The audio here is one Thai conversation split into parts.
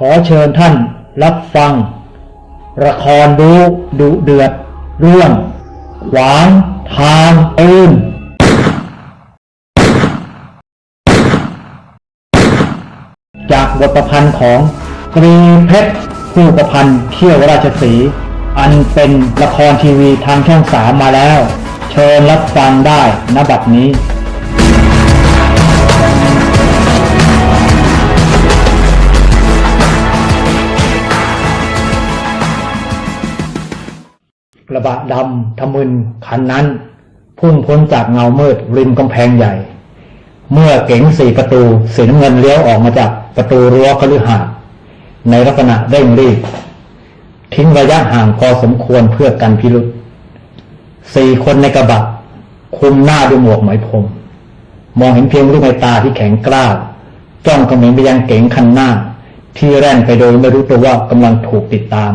ขอเชิญท่านรับฟัง ละครดูดุเดือด เรื่อง ขวางทางปืนจากบทประพันธ์ของกรีเพชรผู้ประพันธ์เที่ยวราชสี อันเป็นละครทีวีทางช่องสามมาแล้ว เชิญรับฟังได้ณบัดนี้ บะดำทะมึนคันนั้น พุ่งพ้นจากเงามืดริมกำแพงใหญ่ เมื่อเก๋งสี่ประตูสีน้ำเงินเลี้ยวออกมาจากประตูรั้วคฤหาสน์ในลักษณะเร่งรีบ ทิ้งระยะห่างพอสมควรเพื่อกันพิรุษสี่คนในกระบะคุมหน้าด้วยหมวกไหมพรมมองเห็นเพียงลูกในตาที่แข็งกร้าวจ้องเขม็งไปยังเก๋งคันหน้า ที่แร่นไปโดยไม่รู้ตัวว่ากำลังถูกติดตาม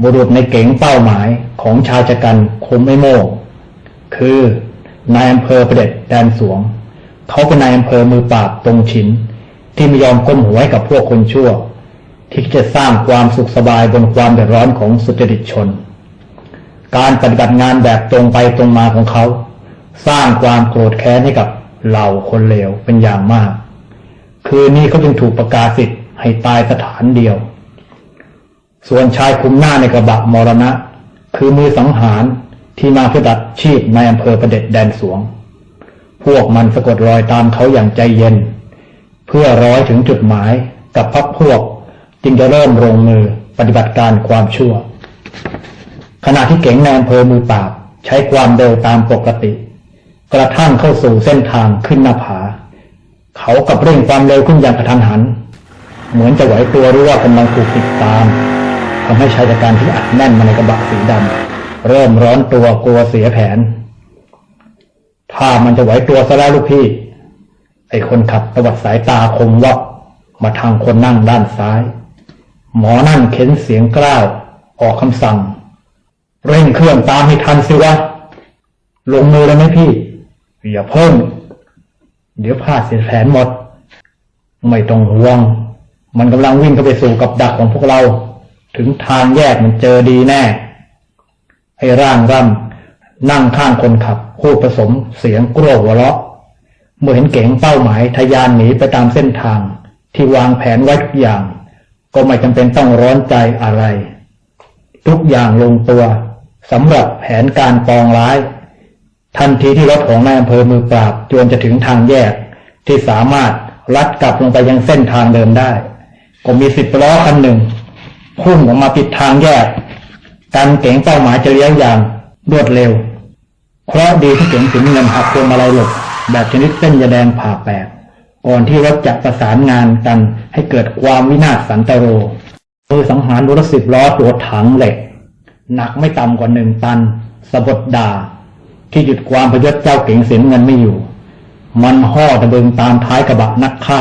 บุรุษในเก๋งเป้าหมายของชายชะกันคมไม่โม่คือนายอำเภอประเด็จแดนสวง เขาเป็นนายอำเภอมือปราบตรงฉิน ที่ไม่ยอมก้มหัวให้กับพวกคนชั่ว ที่จะสร้างความสุขสบายบนความเดือดร้อนของสุจริตชน การปฏิบัติงานแบบตรงไปตรงมาของเขา สร้างความโกรธแค้นให้กับเหล่าคนเลวเป็นอย่างมาก คืนนี้เขาจึงถูกประกาศสิทธิ์ให้ตายสถานเดียว ส่วนชายคุมหน้าในกระบะมรณะ คือมือสังหารที่มาเพื่อดัดชีพในอำเภอประเด็จแดนสวง พวกมันสะกดรอยตามเขาอย่างใจเย็น เพื่อร้อยถึงจุดหมายกับพักพวกจึงจะเริ่มลงมือปฏิบัติการความชั่ว ขณะที่เก๋งในอำเภอมือปราบใช้ความเร็วตามปกติ กระทั่งเข้าสู่เส้นทางขึ้นหน้าผา เขากับเร่งความเร็วขึ้นอย่างกระทันหัน เหมือนจะไหวตัวรู้ว่ากำลังถูกติดตาม ทำให้ชายจัดการที่อัดแน่นมาในกระบะสีดำเริ่มร้อนตัวกลัวเสียแผน ถ้ามันจะไหวตัวซะแล้วลูกพี่ ไอ้คนขับตวัดสายตาคมวับมาทางคนนั่งด้านซ้าย หมอนั่นเข็นเสียงกล้าวออกคำสั่ง เร่งเครื่องตามให้ทันสิวะ ลงมือเลยไหมพี่ อย่าเพิ่งเดี๋ยวพลาดเสียแผนหมด ไม่ต้องห่วง มันกำลังวิ่งเข้าไปสู่กับดักของพวกเรา ถึงทางแยกมันเจอดีแน่ ไอ้ร่างร่ำนั่งข้างคนขับพูดผสมเสียงกลัวหัวเราะเมื่อเห็นเก๋งเป้าหมายทะยานหนีไปตามเส้นทาง ที่วางแผนไว้ทุกอย่าง ก็ไม่จำเป็นต้องร้อนใจอะไร ทุกอย่างลงตัวสำหรับแผนการปองร้าย ทันทีที่รถของนายอำเภอมือปราบจวนจะถึงทางแยก ที่สามารถลัดกลับลงไปยังเส้นทางเดิมได้ ก็มีสิบล้อคันหนึ่ง พุ่งออกมาปิดทางแยกกันเก๋งเป้าหมายจะเลี้ยวอย่างรวดเร็ว เพราะดีที่เก๋งสีน้ำเงินหักพวงมาลัยหลบแบบชนิดเส้นยาแดงผ่าแปดก่อนที่รถจะประสานงานกันให้เกิดความวินาศสันตโรมือสังหารรถสิบล้อตัวถังเหล็ก หนักไม่ต่ำกว่าหนึ่งตันสะบดดา ที่หยุดความพยศเจ้าเก๋งสีน้ำเงินไม่อยู่ มันห่อตะเบิงตามท้ายกระบะนักฆ่า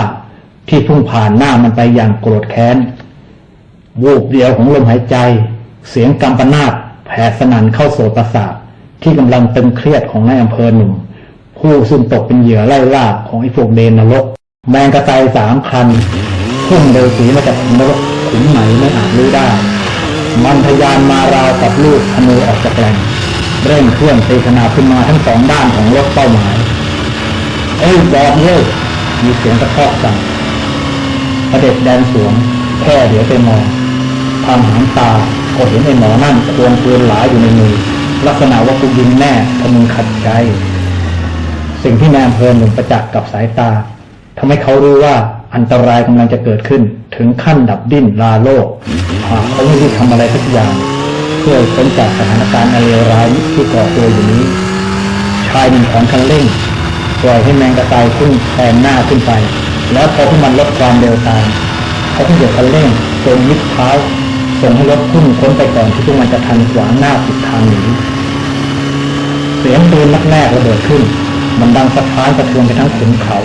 ที่พุ่งผ่านหน้ามันไปอย่างโกรธแค้น วูบเดียวของลมหายใจ เสียงกำปนาตแผ่สนั่นเข้าโสตประสาทที่กำลังตึงเครียดของนายอำเภอหนุ่ม ผู้ซึ่งตกเป็นเหยื่อไล่ล่าของไอ้พวกเดนนรก แมงกระไตสามคันพุ่งเร็วสีมาจากนรกขุมไหนไม่อาจรู้ได้ มันทะยานมาราวกับลูกธนูออกจากแหล่งเร่งเครื่องตีขนาขึ้นมาทั้งสองด้านของรถเป้าหมาย เอ้ยบอกเว้ยมีเสียงกระทอกสั่งประเด็จแดนสวงแค่เดี๋ยวไปมอง ทางหางตาก็เห็นไอ้หมอนั่นควงปืนหลายอยู่ในมือ ลักษณะว่ากูยิงแน่ถ้ามึงขัดใจ สิ่งที่นายอำเภอหนุ่มประจักษ์กับสายตาทำให้เขารู้ว่าอันตรายกำลังจะเกิดขึ้น ถึงขั้นดับดิ้นลาโลกหากเขาไม่รีบทำอะไรสักอย่าง เพื่อพ้นจากสถานการณ์อันเลวร้ายที่ก่อตัวอยู่นี้ ชายหนึ่งของคันเร่งปล่อยให้แมงกระต่ายพุ่งแทงหน้าขึ้นไป แล้วพอพวกมันลดความเร็วตามเขาก็เหยียบคันเร่งจนมิดเท้า ส่งให้รถพุ่งพ้นไปก่อนที่พวกมันจะทันขวางหน้าปิดทางหนีเสียงปืนนัดแรกระเบิดขึ้น มันดังสะท้านสะเทือนไปทั้งขุนเขา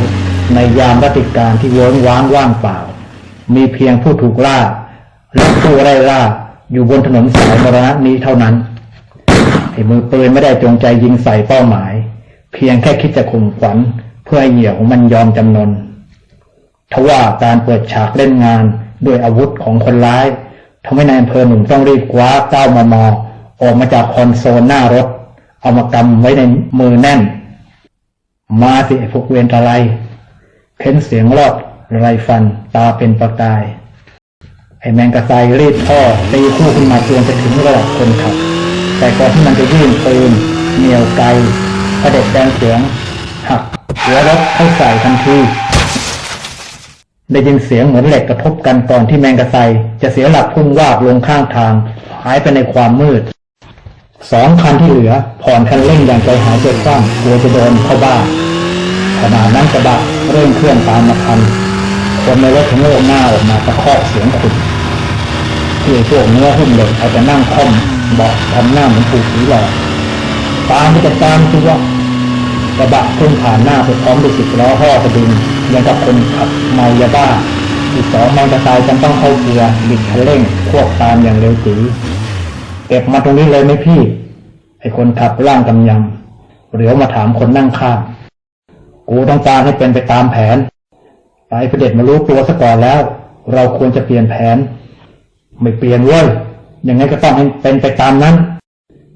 ในยามรัติการที่เวิ้งว้างว่างเปล่า มีเพียงผู้ถูกล่าและผู้ไล่ล่าอยู่บนถนนสายมรณะนี้เท่านั้นไอ้มือปืนไม่ได้จงใจยิงใส่เป้าหมาย เพียงแค่คิดจะข่มขวัญเพื่อให้เหยื่อของมันยอมจำนนทว่าการเปิดฉากเล่นงานด้วยอาวุธของคนร้าย ทำให้นายอำเภอหนุ่มต้องรีบคว้าเก้ามมออกมาจากคอนโซลหน้ารถ เอามากำไว้ในมือแน่น มาสิพวกเวรอะไรเค้นเสียงรอดไรฟันตาเป็นประกาย ไอแมงกระไซรีดท่อตีคู่ขึ้นมาจนไปถึงระดับคนขับ แต่ก่อนที่มันจะยื่นปืนเหนียวไกลพระเด็จแดงเสียงหักหัวรถเข้าใส่ทันที ได้ยินเสียงเหมือนเหล็กกระทบกันก่อนที่แมงกระไซจะเสียหลักพุ่งวาบลงข้างทาง หายไปในความมืด สองคันที่เหลือผ่อนคันเร่งอย่างใจหายใจคว่ำกลัวจะโดนเข้าบ้านขณะนั้นกระบะเร่งเครื่องตามมาทันคนในรถถึงโงกหน้าออกมาตะคอกเสียงขุดที่ไอ้พวกเนื้อหุ้มเหล็กเอาแต่นั่งค่อมเบาะทำหน้าเหมือนถูกผีหลอกตามไปจะตามคือว่า กระบะพุ่งผ่านหน้าไปพร้อมด้วยสิบล้อห่อกระดึงยังกับคนขับเมายาบ้า อีกสองแมงกระตายจำต้องเข้าเกียร์บิดคันเร่งควบตามอย่างเร็วจีเก็บมาตรงนี้เลยไหมพี่ ไอคนขับร่างกำยำเหลียวมาถามคนนั่งข้างกูต้องการให้เป็นไปตามแผนไปพระเด็จมารู้ตัวซะก่อนแล้ว เราควรจะเปลี่ยนแผน ไม่เปลี่ยนเว้ยยังไงก็ต้องให้เป็นไปตามนั้น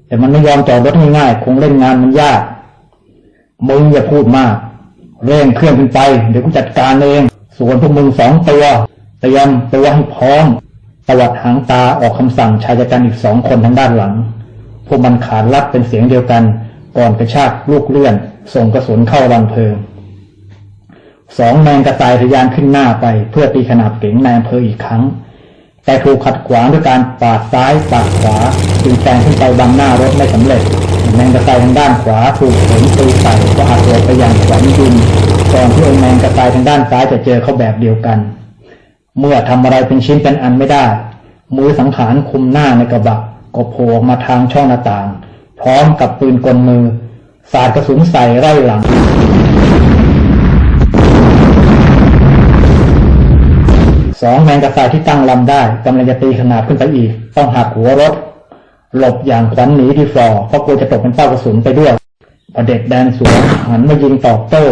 แต่มันไม่ยอมจอดรถง่ายๆคงเล่นงานมันยาก มึงอย่าพูดมาก เร่งเครื่องขึ้นไป เดี๋ยวกูจัดการเอง ส่วนพวกมึงสองตัว เตรียมตัวให้พร้อมตวัดหางตาออกคำสั่งชายชะกันอีกสองคนทางด้านหลัง พวกมันขานรับเป็นเสียงเดียวกัน ก่อนกระชากลูกเลื่อน ส่งกระสุนเข้ารังเพลิงสองแมงกระต่ายทะยานขึ้นหน้าไป เพื่อตีขนาบเก๋งนายอำเภออีกครั้ง แต่ถูกขัดขวางด้วยการปาดซ้ายปาดขวาจึงแซงขึ้นไปบังหน้ารถไม่สำเร็จ แมงกระต่ายทางด้านขวาถูกเข็นตีใส่ก็หักหลบไปอย่างขวัญยินก่อนที่อ้แมงกระต่ายทางด้านซ้ายจะเจอเขาแบบเดียวกัน เมื่อทำอะไรเป็นชิ้นเป็นอันไม่ได้ มือสังขารคุมหน้าในกระบะก็โผล่ออกมาทางช่องหน้าต่าง พร้อมกับปืนกลมือ สาดกระสุนใส่ไร่หลังสองแมงกระสายที่ตั้งลำได้กำลังจะตีขนาบขึ้นไปอีก ต้องหักหัวรถ หลบอย่างขวัญหนีที่ฟลอร์เพราะกลัวจะตกเป็นเป้ากระสุนไปด้วยพอเด็กแดนสวนหันมายิงตอบโต้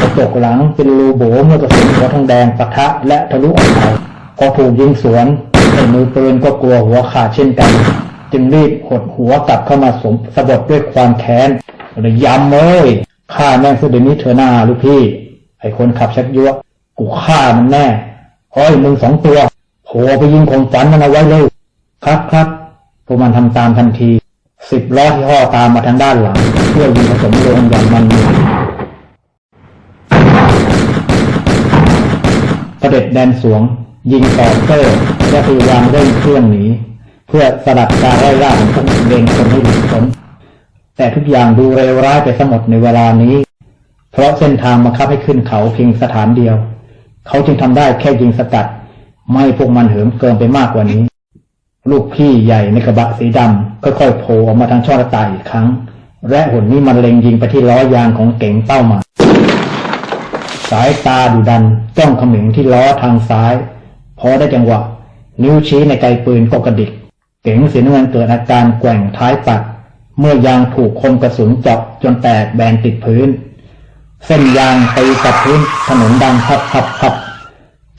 กระจกหลังเป็นรูโบเมื่อกระสุนหัวทองแดงปะทะและทะลุออกไปพอถูกยิงสวนไอ้มือปืนก็กลัวหัวขาดเช่นกัน จึงรีบหดหัวกลับเข้ามาสมสะบดด้วยความแค้นเลยย้ำเอ้ยฆ่าแม่งซะเดี๋ยวนี้เถอะหน้าลูกพี่ ไอ้คนขับชักยั่วกูฆ่ามันแน่เฮ้ยมึงสองตัวโผล่ไปยิงของฝันมันเอาไว้เลย ครับครับ พวกมันทำตามทันที สิบล้อที่ห่อตามมาทางด้านหลัง เพื่อยิงผสมลงอย่างมันเสด็จแดนสวง ยิงต่อเตอร์และพยายามเร่งเครื่องหนีเพื่อสลัดการไล่ล่าของพวกเบงคนให้หลุดพ้นแต่ทุกอย่างดูเร็วร้ายไปสมดในเวลานี้ เพราะเส้นทางบังคับให้ขึ้นเขาเพียงสถานเดียว เขาจึงทำได้แค่ยิงสกัด ไม่พวกมันเหิมเกินไปมากกว่านี้ ลูกพี่ใหญ่ในกระบะสีดำค่อยๆโผล่ออกมาทางช่องหน้าต่างอีกครั้ง และหุ่นนี้มันเล็งยิงไปที่ล้อยางของเก๋งเป้าหมายสายตาดุดันจ้องเขม็งที่ล้อทางซ้ายพอได้จังหวะ นิ้วชี้ในไกปืนก็กระดิก เก๋งสีน้ำเงินเกิดอาการแกว่งท้ายปัด เมื่อยางถูกคมกระสุนเจาะจนแตกแบนติดพื้น เส้นยางตีกับพื้นถนนดังพับพับพับ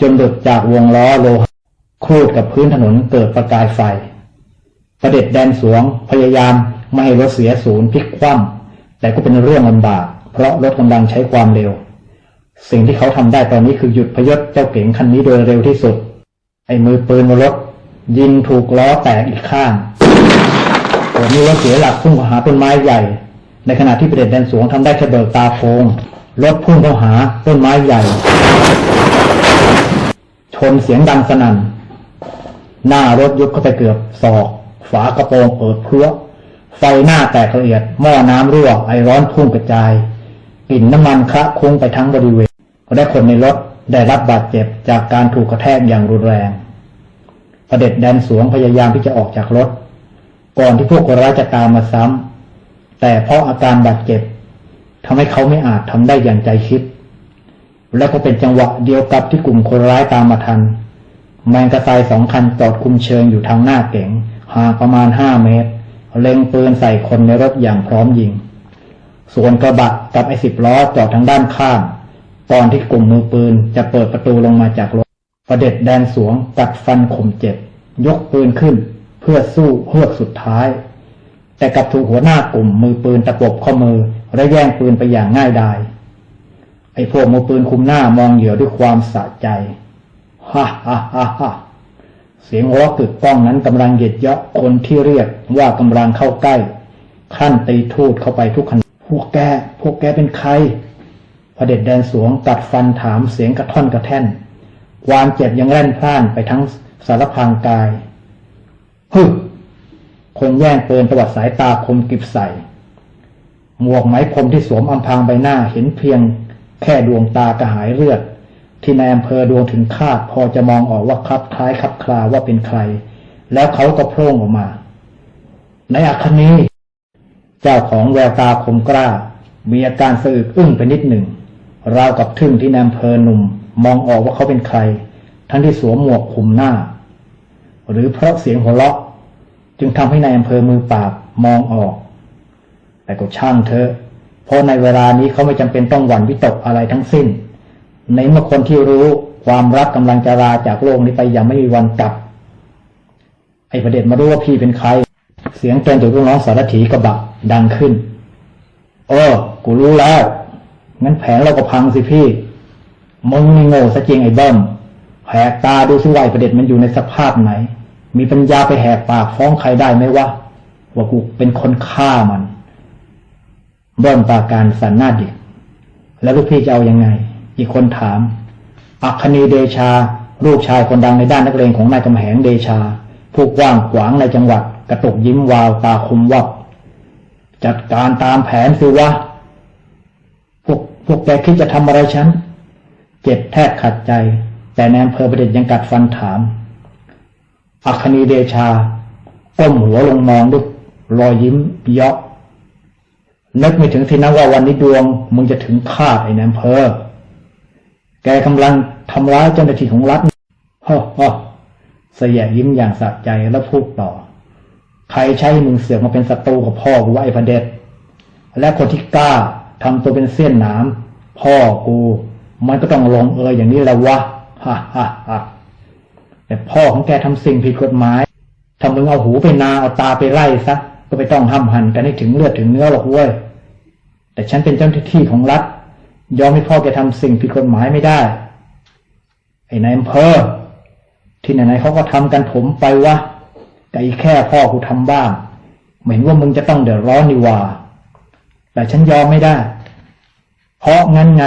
จนหลุดจากวงล้อโลหะ ครูดกับพื้นถนนเกิดประกายไฟประเด็จแดนสวงพยายามไม่ให้รถเสียศูนย์พลิกคว่ำแต่ก็เป็นเรื่องลำบาก เพราะรถกำลังใช้ความเร็ว สิ่งที่เขาทำได้ตอนนี้คือหยุดพยศเจ้าเก๋งคันนี้โดยเร็วที่สุด ไอ้มือปืนบนรถ ยิงถูกล้อแตกอีกข้างผมมีรถเสียหลักพุ่งเข้าหาต้นไม้ใหญ่ ในขณะที่ประเด็จแดนสวงทำได้แค่เบิกตาโพงรถพุ่งเข้าหาต้นไม้ใหญ่ ชนเสียงดังสนั่น หน้ารถยุบเข้าไปเกือบศอก ฝากระโปรงเปิดเพรื้อไฟหน้าแตกละเอียด หม้อน้ำรั่ว ไอร้อนพุ่งกระจายกลิ่นน้ำมันคะคุ้งไปทั้งบริเวณและคนในรถได้รับบาดเจ็บจากการถูกกระแทกอย่างรุนแรงประเด็จแดนสวงพยายามที่จะออกจากรถ ก่อนที่พวกคนร้ายจะตามมาซ้ำ แต่เพราะอาการบาดเจ็บทำให้เขาไม่อาจทำได้อย่างใจคิด และก็เป็นจังหวะเดียวกับที่กลุ่มคนร้ายตามมาทัน แมงกระไซสองคันจอดคุมเชิงอยู่ทางหน้าเก๋งห่างประมาณห้าเมตร เล็งปืนใส่คนในรถอย่างพร้อมยิง ส่วนกระบะกับไอ้สิบล้อจอดทางด้านข้าง ตอนที่กลุ่มมือปืนจะเปิดประตูลงมาจากรถประเด็จแดนสวงกัดฟันข่มเจ็บ ยกปืนขึ้น เพื่อสู้เฮือกสุดท้าย แต่กับถูกหัวหน้ากลุ่มมือปืนตะปบข้อมือและแย่งปืนไปอย่างง่ายดายไอ้พวกมือปืนคุมหน้ามองเหยื่อด้วยความสะใจ ฮ่าฮ่าฮ่าฮ่าเสียงหัวกึกก้องนั้นกำลังเหยียดเยาะคนที่เรียกว่ากำลังเข้าใกล้ขั้นตีทูดเข้าไปทุกขณะพวกแก พวกแกเป็นใครพระเด็จแดนสวงกัดฟันถามเสียงกระท่อนกระแท่น ความเจ็บยังแล่นพล่านไปทั้งสารพรางกายฮึคนแย่งปืนตวัดสายตาคมกิบใส่ หมวกไหมพรมที่สวมอำพางใบหน้าเห็นเพียงแค่ดวงตากระหายเลือด ที่นายอำเภอดวงถึงคาดพอจะมองออกว่าคลับคล้ายคลับคลาว่าเป็นใคร แล้วเขาก็โพร่งออกมา ในอัคนีเจ้าของแววตาคมกล้า มีอาการสะอึกอึ้งไปนิดหนึ่งราวกับทึ่งที่นายอำเภอหนุ่ม มองออกว่าเขาเป็นใคร ทั้งที่สวมหมวกคลุมหน้า หรือเพราะเสียงหัวเราะ จึงทำให้นายอำเภอมือปราบมองออก แต่ก็ช่างเถอะเพราะในเวลานี้เขาไม่จำเป็นต้องหวั่นวิตกอะไรทั้งสิ้น ในเมื่อคนที่รู้ความรักกำลังจะลาจากโลกนี้ไปย่างไม่มีวันกลับ ไอ้ประเด็นมารู้ว่าพี่เป็นใคร เสียงเตือนจากลูกน้องสารถีกระบะดังขึ้นเออกูรู้แล้วงั้นแผนเราก็พังสิพี่มึงนี่โง่ซะจริงไอ้เบิ้มแหกตาดูสิว่าไอ้ประเด็นมันอยู่ในสภาพไหน มีปัญญาไปแหกปากฟ้องใครได้ไหมวะว่ากูเป็นคนฆ่ามัน เบิ้มปาการสันหน้าดิกแล้วลูกพี่จะเอายังไง อีกคนถาม อัคคีเดชา ลูกชายคนดังในด้านนักเลงของนายกำแหงเดชา ผู้กว้างขวางในจังหวัด กระตุกยิ้มวาวตาคมวับจัดการตามแผนสิวะ พวกพวกแกคิดจะทำอะไรฉัน เจ็บแทบขัดใจ แต่แนายอำเภอประเด็นยังกัดฟันถาม อัคคีเดชาก้มหัวลงมองด้วยรอยยิ้มเยาะนึกไม่ถึงทีนะว่าวันนี้ดวง มึงจะถึงคาดไอ้นายอำเภอ แกกำลังทำร้ายเจ้าหน้าที่ของรัฐฮ่าฮ่าเสียยิ้มอย่างสะใจแล้วพูดต่อ ใครใช้มึงเสือกมาเป็นศัตรูกับพ่อกูว่าไอ้พระเด็จและคนที่กล้าทำตัวเป็นเสี้ยนหนามพ่อกู มันก็ต้องลงเอยอย่างนี้และววะฮ่าฮ่าฮ่าแต่พ่อของแกทำสิ่งผิดกฎหมายถ้ามึงเอาหูไปนาเอาตาไปไล่ซะก็ไปต้องห้ำหันกันให้ถึงเลือดถึงเนื้อหรอกเว้ยแต่ฉันเป็นเจ้าหน้าที่ของรัฐ ยอมให้พ่อแกทำสิ่งผิดกฎหมายไม่ได้ ไอ้นายอำเภอที่ไหนๆเขาก็ทำกันผมไปวะแต่อีแค่พ่อกูทำบ้างไม่เห็นว่ามึงจะต้องเดือดร้อนนี่ว่าแต่ฉันยอมไม่ได้ เพราะงั้นไง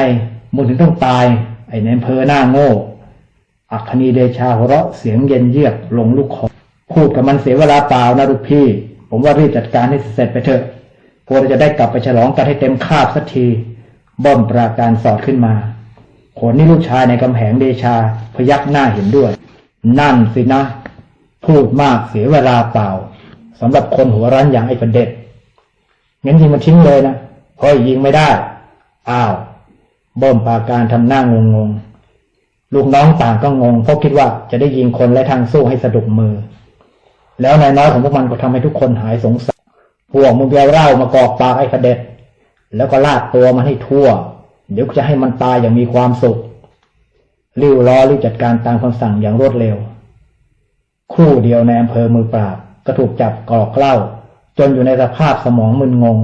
มึงถึงต้องตาย ไอ้นายอำเภอหน้าโง่อัคคณีเดชาหัวเราะเสียงเย็นเยือกลงลูกคอพูดกับมันเสียเวลาเปล่านะลูกพี่ ผมว่ารีบจัดการให้เสร็จไปเถอะพวกเราจะได้กลับไปฉลองกันให้เต็มคาบสักที บ้อมปราการสอดขึ้นมาขนนี่ลูกชายในกำแหงเดชาพยักหน้าเห็นด้วย นั่นสินะ พูดมากเสียเวลาเปล่าสำหรับคนหัวรั้นอย่างไอ้ประเด็ดงั้นยิงมันทิ้งเลยนะเพราะยิงไม่ได้ อ้าวบ้อมปราการทำหน้างงงๆลูกน้องต่างก็งงเพราะคิดว่าจะได้ยิงคนและทางสู้ให้สะดุกมือ แล้วนายน้อยของพวกมันก็ทำให้ทุกคนหายสงสัยพวกมึงไปเอาเล้ามากอกปากไอ้พระเด็ด แล้วก็ลากตัวมันให้ทั่ว เดี๋ยวจะให้มันตายอย่างมีความสุขริ้วล้อรีบจัดการตามคำสั่งอย่างรวดเร็ว ครู่เดียวในอำเภอมือปราบก็ถูกจับกรอกเล้าจนอยู่ในสภาพสมองมึนงง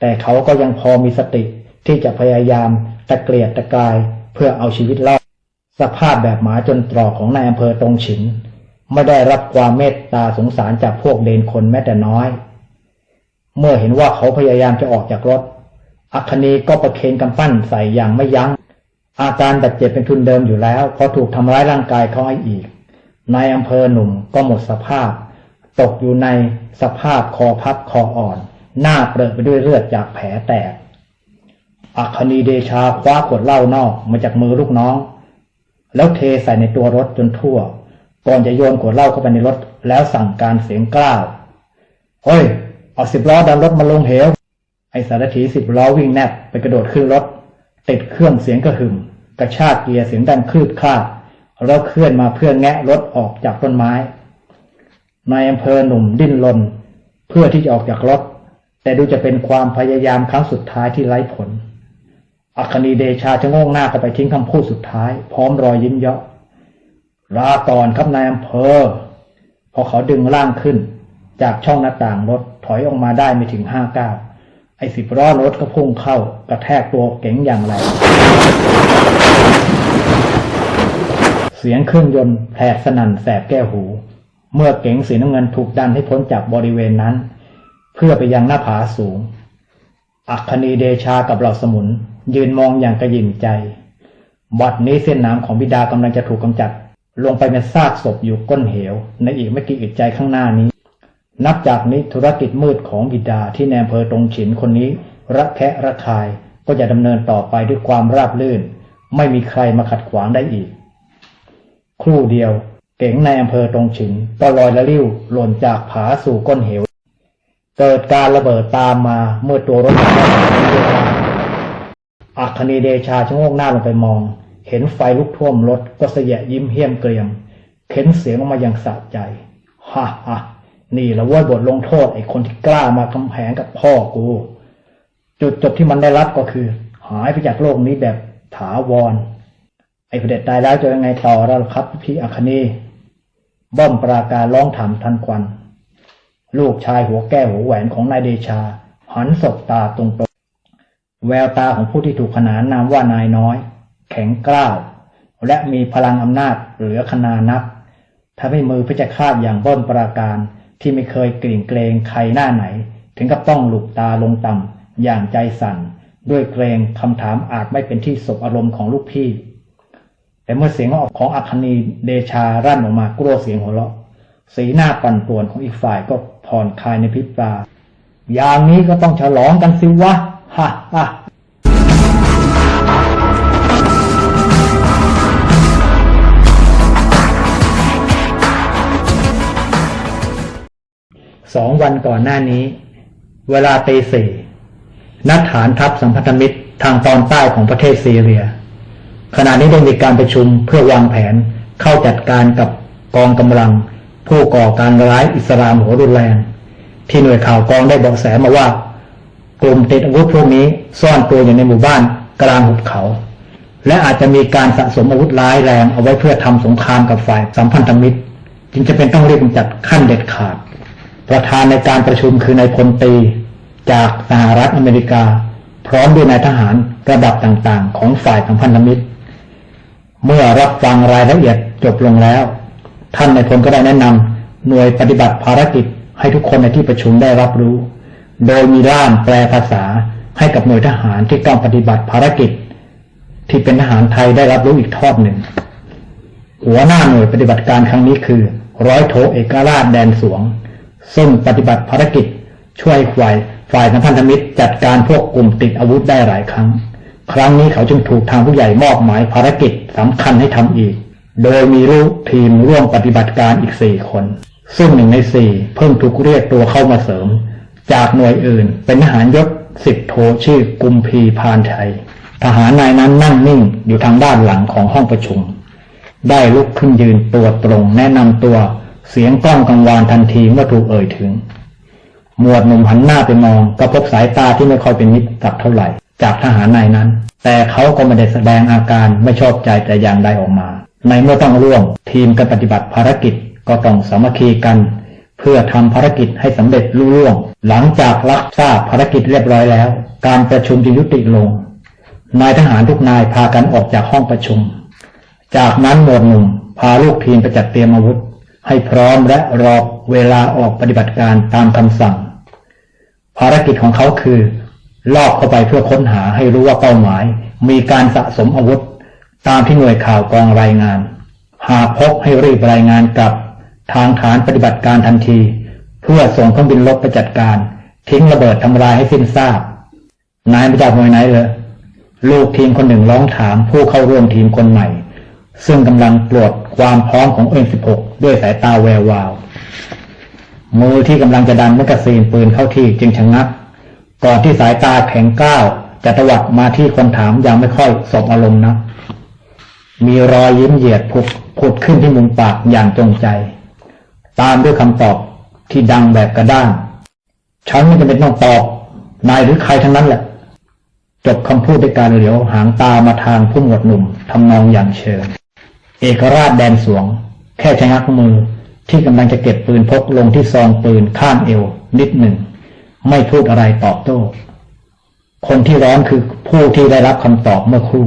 แต่เขาก็ยังพอมีสติที่จะพยายามตะเกียกตะกายเพื่อเอาชีวิตรอดสภาพแบบหมาจนตรอกของนายอำเภอตรงฉิน ไม่ได้รับความเมตตาสงสารจากพวกเดนคนแม้แต่น้อย เมื่อเห็นว่าเขาพยายามจะออกจากรถ อัคคณีก็ประเคนกำปั้นใส่อย่างไม่ยัง้ง อาการบาดเจ็บเป็นทุนเดิมอยู่แล้วพอถูกทำร้ายร่างกายเขาให้อีกนายอำเภอหนุ่มก็หมดสภาพ ตกอยู่ในสภาพคอพับคออ่อน หน้าเปรอะไปด้วยเลือดจากแผลแตกอัคคณีเดชาคว้าขวดเหล้านอกมาจากมือลูกน้อง แล้วเทใส่ในตัวรถจนทั่ว ก่อนจะโยนขวดเหล้าเข้าไปในรถ แล้วสั่งการเสียงกล้าวเฮ้ย เอาสิบล้อดันรถมาลงเหว สารถีสิบล้อวิ่งแนบไปกระโดดขึ้นรถ ติดเครื่องเสียงกระหึ่ม กระชากเกียร์เสียงดังคลืดคลาดแล้วเคลื่อนมาเพื่อแงะรถออกจากต้นไม้นายอำเภอหนุ่มดิ้นรนเพื่อที่จะออกจากรถ แต่ดูจะเป็นความพยายามครั้งสุดท้ายที่ไร้ผล อัคนีเดชาจะโงงหน้าเข้าไปทิ้งคำพูดสุดท้าย พร้อมรอยยิ้มเยาะลาก่อนครับนายอำเภอ พอเขาดึงร่างขึ้น จากช่องหน้าต่างรถถอยออกมาได้ไม่ถึงห้าก้าว ไอ้สิบล้อรถก็พุ่งเข้ากระแทกตัวเก๋งอย่างแรงเสียงเครื่องยนต์แผดสนั่นแสบแก้วหู เมื่อเก๋งสีน้ำเงินถูกดันให้พ้นจากบริเวณนั้น เพื่อไปยังหน้าผาสูง อัคคณีเดชากับเหล่าสมุน ยืนมองอย่างกระยิมใจ บัดนี้เส้นน้ำของบิดากำลังจะถูกกำจัด ลงไปเป็นซากศพอยู่ก้นเหว ในอีกไม่กี่อึดใจข้างหน้านี้ นับจากนี้ธุรกิจมืดของบิดาที่แนมเพอตรงฉินคนนี้ระแคะระคายก็จะดำเนินต่อไปด้วยความราบรื่น ไม่มีใครมาขัดขวางได้อีก ครู่เดียวเก๋งในอำเภอตรงฉินก็ลอยละลิ้วหล่นจากผาสู่ก้นเหว เกิดการระเบิดตามมาเมื่อตัวรถอัคคณีเดชาชะโงกหน้าลงไปมอง เห็นไฟลุกท่วมรถก็เสยะยิ้มเฮี้ยมเกรียมเข็นเสียงออกมาอย่างสะใจฮ่าฮ่า นี่ละว่าบทลงโทษไอ้คนที่กล้ามากำแพงกับพ่อกู จุดจบที่มันได้รับก็คือ หายไปจากโลกนี้แบบถาวร ไอ้พระเด็จตายแล้วจะยังไงต่อแล้วครับพี่อัคคณีบ้อมปราการร้องถามทันควัน ลูกชายหัวแก้วหัวแหวนของนายเดชา หันศบตาตรงๆแววตาของผู้ที่ถูกขนานนามว่านายน้อย แข็งกร้าวและมีพลังอำนาจเหลือขนานับทำให้มือเพชฌฆาตอย่างเบิ้มปราการ ที่ไม่เคยกลิ่งเกรงใครหน้าไหน ถึงกับต้องหลุกตาลงต่ำอย่างใจสั่น ด้วยเกรงคำถามอาจไม่เป็นที่สบอารมณ์ของลูกพี่ แต่เมื่อเสียงออกของอัคคณีเดชารั่นออกมากลัวเสียงหัวเราะ สีหน้าปั่นป่วนของอีกฝ่ายก็ผ่อนคลายในพริบตาอย่างนี้ก็ต้องฉลองกันสิวะฮ่าฮ่า สองวันก่อนหน้านี้ เวลาตีสี่นัดฐานทัพสัมพันธมิตรทางตอนใต้ของประเทศซีเรีย ขณะนี้ได้มีการประชุมเพื่อวางแผนเข้าจัดการกับกองกำลัง ผู้ก่อการร้ายอิสลามหัวรุนแรง ที่หน่วยข่าวกองได้บอกแสมาว่ากลุ่มติดอาวุธพวกนี้ซ่อนตัวอยู่ในหมู่บ้านกลางหุบเขา และอาจจะมีการสะสมอาวุธร้ายแรงเอาไว้เพื่อทำสงครามกับฝ่ายสัมพันธมิตร จึงจะเป็นต้องรีบจัดขั้นเด็ดขาด ประธานในการประชุมคือนายพลตีจากสหรัฐอเมริกา พร้อมด้วยนายทหารระดับต่างๆ ของฝ่ายสัมพันธมิตร เมื่อรับฟังรายละเอียดจบลงแล้ว ท่านนายพลก็ได้แนะนำหน่วยปฏิบัติภารกิจให้ทุกคนในที่ประชุมได้รับรู้ โดยมีร่ามแปลภาษาให้กับหน่วยทหารที่ต้องปฏิบัติภารกิจ ที่เป็นทหารไทยได้รับรู้อีกทอดหนึ่ง หัวหน้าหน่วยปฏิบัติการครั้งนี้คือ ร้อยโทเอกราชแดนสวง ซึ่งปฏิบัติภารกิจช่วยฝ่ายฝ่ายสัมพันธมิตรจัดการพวกกลุ่มติดอาวุธได้หลายครั้ง ครั้งนี้เขาจึงถูกทางผู้ใหญ่มอบหมายภารกิจสำคัญให้ทำอีก โดยมีลูกทีมร่วมปฏิบัติการอีกสี่คน ซึ่งหนึ่งในสี่เพิ่งถูกเรียกตัวเข้ามาเสริม จากหน่วยอื่นเป็นทหารยศสิบโทชื่อกุมพีพานชัยทหารนายนั้นนั่งนิ่งอยู่ทางด้านหลังของห้องประชุม ได้ลุกขึ้นยืนตัวตรงแนะนำตัว เสียงกล้องกังวานทันทีเมื่อถูกเอ่ยถึง หมวดหนุ่มหันหน้าไปมองก็พบสายตาที่ไม่ค่อยเป็นมิตรกับเท่าไหร่ จากทหารนายนั้น แต่เขาก็ไม่ได้แสดงอาการไม่ชอบใจแต่อย่างใดออกมา ในเมื่อต้องร่วม ทีมกันปฏิบัติภารกิจก็ต้องสามัคคีกัน เพื่อทำภารกิจให้สำเร็จลุล่วง หลังจากรับทราบภารกิจเรียบร้อยแล้ว การประชุมจึงยุติลงนายทหารทุกนายพากันออกจากห้องประชุม จากนั้นหมวดหนุ่มพาลูกทีมไปจัดเตรียมอาวุธ ให้พร้อมและรอเวลาออกปฏิบัติการตามคำสั่ง ภารกิจของเขาคือ ลอบเข้าไปเพื่อค้นหาให้รู้ว่าเป้าหมาย มีการสะสมอาวุธ ตามที่หน่วยข่าวกองรายงาน หากพบให้รีบรายงานกลับทางฐานปฏิบัติการทันที เพื่อส่งเครื่องบินลบไปจัดการ ทิ้งระเบิดทำลายให้สิ้นซากนายมาจากหน่วยไหนเลยลูกทีมคนหนึ่งร้องถามผู้เข้าร่วมทีมคนใหม่ ซึ่งกำลังตรวจความพร้อมของเอ็น16 ด้วยสายตาแวววาว มือที่กำลังจะดันแมกกาซีนปืนเข้าที่จึงชะงัก ก่อนที่สายตาแข็งก้าวจะตวัดมาที่คนถามอย่างไม่ค่อยสบอารมณ์นะ มีรอยยิ้มเหยียดผุดผุดขึ้นที่มุมปากอย่างจงใจ ตามด้วยคำตอบที่ดังแบบกระด้างฉันไม่จำเป็นต้องตอบ นายหรือใครทั้งนั้นแหละจบคำพูดด้วยการเหลียวหางตามาทางผู้หมวดหนุ่มทำนองอย่างเชิญ เอกราชแดนสวง แค่ชะงักมือที่กำลังจะเก็บปืนพกลงที่ซองปืนข้างเอว นิดหนึ่ง ไม่พูดอะไรตอบโต้ คนที่ร้อนคือผู้ที่ได้รับคำตอบเมื่อครู่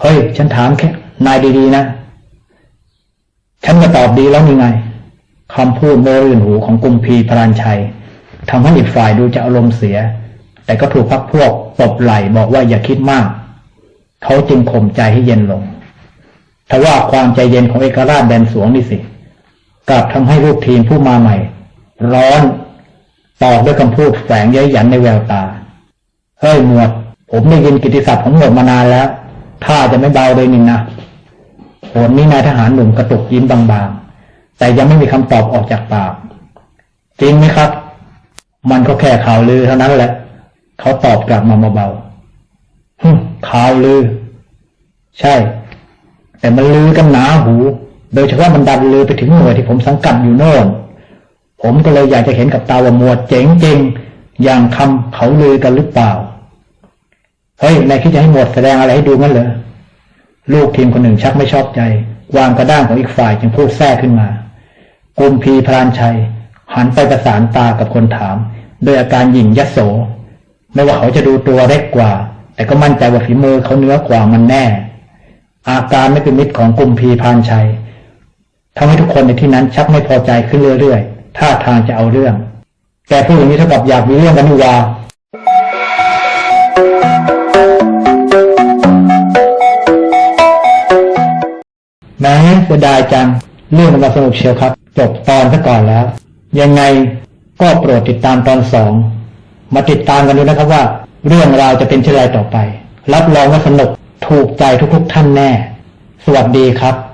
เฮ้ย ฉันถามแค่นายดีๆนะ ฉันมาตอบดีแล้วนี่ไงคำพูดโมรื่นหูของกุมพีพรานชัยทำให้อีกฝ่ายดูจะอารมณ์เสีย แต่ก็ถูกพักพวกตบไหล่บอกว่าอย่าคิดมาก เขาจึงข่มใจให้เย็นลง ทว่าความใจเย็นของเอกราชแดนสวงนี่สิกลับทำให้ลูกทีมผู้มาใหม่ ร้อนตอกด้วยคำพูดแฝงเย้ยหยันในแววตา เฮ้ยหมวด ผมได้ยินกิติศัพท์ของหมวดมานานแล้ว ถ้าจะไม่เบาเลยนี่นะโหนนี้นายทหารหนุ่มกระตุกยิ้มบางๆ แต่ยังไม่มีคำตอบออกจากปาก จริงไหมครับ มันก็แค่ข่าวลือเท่านั้นแหละ เขาตอบกลับมาเบาๆข่าวลือ ใช่ แต่มันลือกันหนาหู โดยเฉพาะมันดันลือไปถึงหน่วยที่ผมสังกัดอยู่โน่น ผมก็เลยอยากจะเห็นกับตาว่าหมวดเจ๋งจริงอย่างคำเขาลือกันหรือเปล่า เฮ้ยนายคิดจะให้หมวดแสดงอะไรให้ดูงั้นเหรอ ลูกทีมคนหนึ่งชักไม่ชอบใจวางกระด้างของอีกฝ่ายจึงพูดแทรกขึ้นมากุมพีพรานชัย หันไปประสานตากับคนถาม โดยอาการหยิ่งยโส ไม่ว่าเขาจะดูตัวเล็กกว่า แต่ก็มั่นใจว่าฝีมือเขาเหนื้อกว่ามันแน่ อาการไม่เป็นมิตรของกุมพีพานชัยทำให้ทุกคนในที่นั้นชักไม่พอใจขึ้นเรื่อยๆท่าทางจะเอาเรื่องแกพูดอย่างนี้เท่ากับอยากมีเรื่องกันนี่หวาแม้เสียดายจัง เรื่องมันมาสนุกเชียวครับ จบตอนซะก่อนแล้ว ยังไงก็โปรดติดตามตอนสอง มาติดตามกันดูนะครับว่า เรื่องราวจะเป็นเช่นไรต่อไป รับรองว่าสนุก ถูกใจทุกๆท่านแน่ สวัสดีครับ